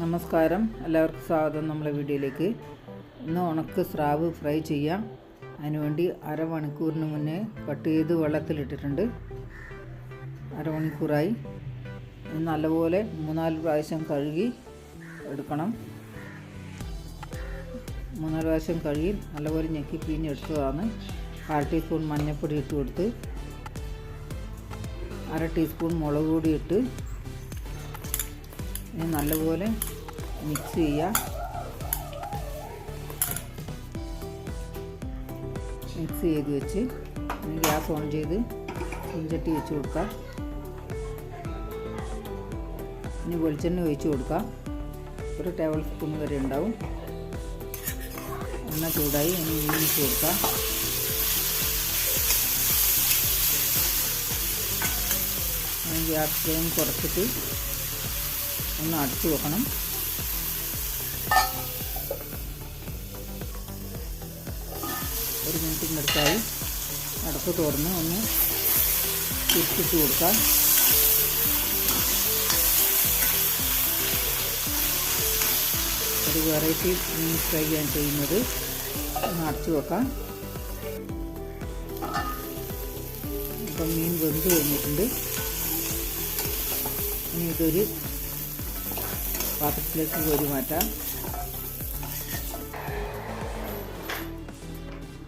നമസ്കാരം. എല്ലാവർക്കും സ്വാഗതം നമ്മളെ വീഡിയോയിലേക്ക്. ഇന്ന് ഉണക്ക് സ്രാവ് ഫ്രൈ ചെയ്യാം. അതിനുവേണ്ടി അരമണിക്കൂറിന് മുന്നേ കട്ട് ചെയ്ത് വെള്ളത്തിലിട്ടിട്ടുണ്ട്. അരമണിക്കൂറായി. നല്ലപോലെ മൂന്നാൽ പ്രാവശ്യം കഴുകി എടുക്കണം. മൂന്നാൽ പ്രാവശ്യം കഴുകി നല്ലപോലെ ഞെക്കി പിഴിഞ്ഞെടുത്തതാണ്. കാൽ ടീസ്പൂൺ മഞ്ഞൾപ്പൊടി ഇട്ട് കൊടുത്ത് അര ടീസ്പൂൺ മുളക് പൊടി ഇട്ട് ഇനി നല്ലപോലെ മിക്സ് ചെയ്യുക. മിക്സ് ചെയ്ത് വെച്ച് ഗ്യാസ് ഓൺ ചെയ്ത് ഇഞ്ചട്ടി വെച്ച് കൊടുക്കുക. ഇനി വെളിച്ചെണ്ണ ഒഴിച്ച് കൊടുക്കുക. ഒരു ടേബിൾ സ്പൂൺ വരെ ഉണ്ടാവും. എണ്ണ ചൂടായി ഇനി ഇട്ട് കൊടുക്കുക. ഗ്യാസ് ഫ്ലെയിം കുറച്ചിട്ട് ഒന്ന് അടച്ചു വെക്കണം. ഒരു മിനിറ്റിന്റെ അടുത്തായി അടപ്പ് തുറന്ന് ഒന്ന് തിരിച്ചിട്ട് കൊടുക്കാം. ഒരു വെറൈറ്റി മീൻ ഫ്രൈ ഞാൻ ചെയ്യുന്നത്. ഒന്ന് അടച്ചു വെക്കാം. ഇപ്പം മീൻ വെന്ത് കഴിഞ്ഞിട്ടുണ്ട് ഇനി ഇതൊരു പാത്രത്തിലേക്ക് കോരി മാറ്റാം.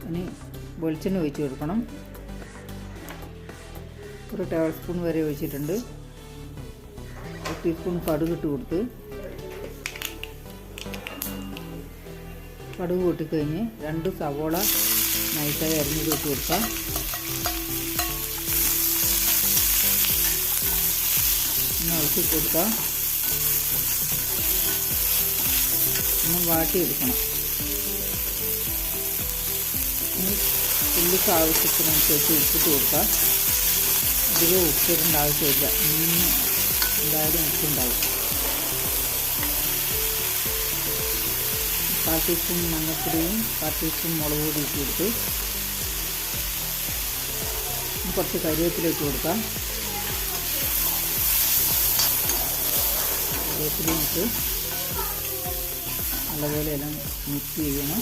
ഇനി വെളിച്ചെണ്ണ ഒഴിച്ച് കൊടുക്കണം. ഒരു ടേബിൾ സ്പൂൺ വരെ ഒഴിച്ചിട്ടുണ്ട്. ഒരു ടീസ്പൂൺ കടുക് ഇട്ട് കൊടുത്ത്. കടുക് കൂട്ടിക്കഴിഞ്ഞ് രണ്ട് സവോള നൈസായി അരിഞ്ഞ് ഇട്ട് കൊടുക്കാം. ഒന്ന് ഇളക്കി കൊടുക്കാം. ഒന്ന് വാട്ടിയെടുക്കണം. ഉള്ളിക്ക് ആവശ്യത്തിനനുസരിച്ച് ഉപ്പിട്ട് കൊടുക്കുക. അധികം ഉപ്പിടേണ്ട ആവശ്യമില്ല. മീനിന് എന്തായാലും ഉപ്പുണ്ടാവും. കാൽ ടീസ്പൂൺ മഞ്ഞൾപ്പൊടിയും ടീസ്പൂൺ മുളക് പൊടി ഇട്ട് കൊടുത്ത് കുറച്ച് കരിവേപ്പില ഇട്ട് കൊടുക്കാം. കരിവേപ്പിലയും ഇട്ട് നല്ലപോലെ എല്ലാം മിക്സ് ചെയ്യണം.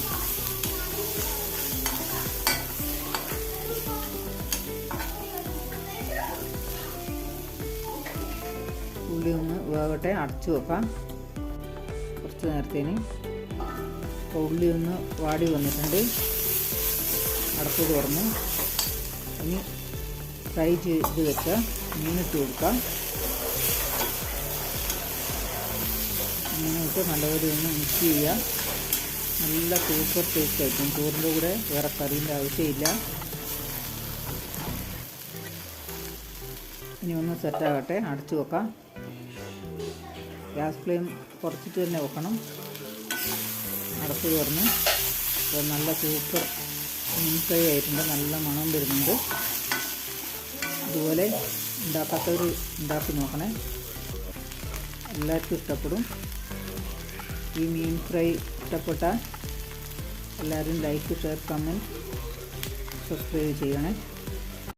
ഉള്ളി ഒന്ന് വേകട്ടെ അടച്ചു വെക്കാം. കുറച്ച് നേരത്തേന്. അപ്പോൾ ഉള്ളി ഒന്ന് വാടി വന്നിട്ടുണ്ട്. അടപ്പ് തുറന്ന്. ഇനി ഫ്രൈ ചെയ്ത് വെച്ചാൽ മീനിട്ട് കൊടുക്കാം. മീനിട്ട് നല്ലപോലെ ഒന്ന് മിക്സ് ചെയ്യുക. നല്ല സൂപ്പർ ടേസ്റ്റ് ആയിരിക്കും. ചോറിന്റെ കൂടെ വേറെ കറീന്റെ ആവശ്യമില്ല. ഇനി ഒന്ന് സെറ്റാകട്ടെ അടച്ചു വെക്കാം. ഗ്യാസ് ഫ്ലെയിം കുറച്ചിട്ട് തന്നെ വെക്കണം. അടച്ചു തുറന്ന്. അപ്പോൾ നല്ല സൂപ്പർ മീൻ ആയിട്ടുണ്ട്. നല്ല മണം വരുന്നുണ്ട്. അതുപോലെ ഉണ്ടാക്കാത്തവർ ഉണ്ടാക്കി നോക്കണേ. എല്ലാവർക്കും ഇഷ്ടപ്പെടും. ഈ മീൻ ഫ്രൈ ഇഷ്ടപ്പെട്ട എല്ലാവരും ലൈക്ക് ഷെയർ കമന്റ് സബ്സ്ക്രൈബ് ചെയ്യണേ.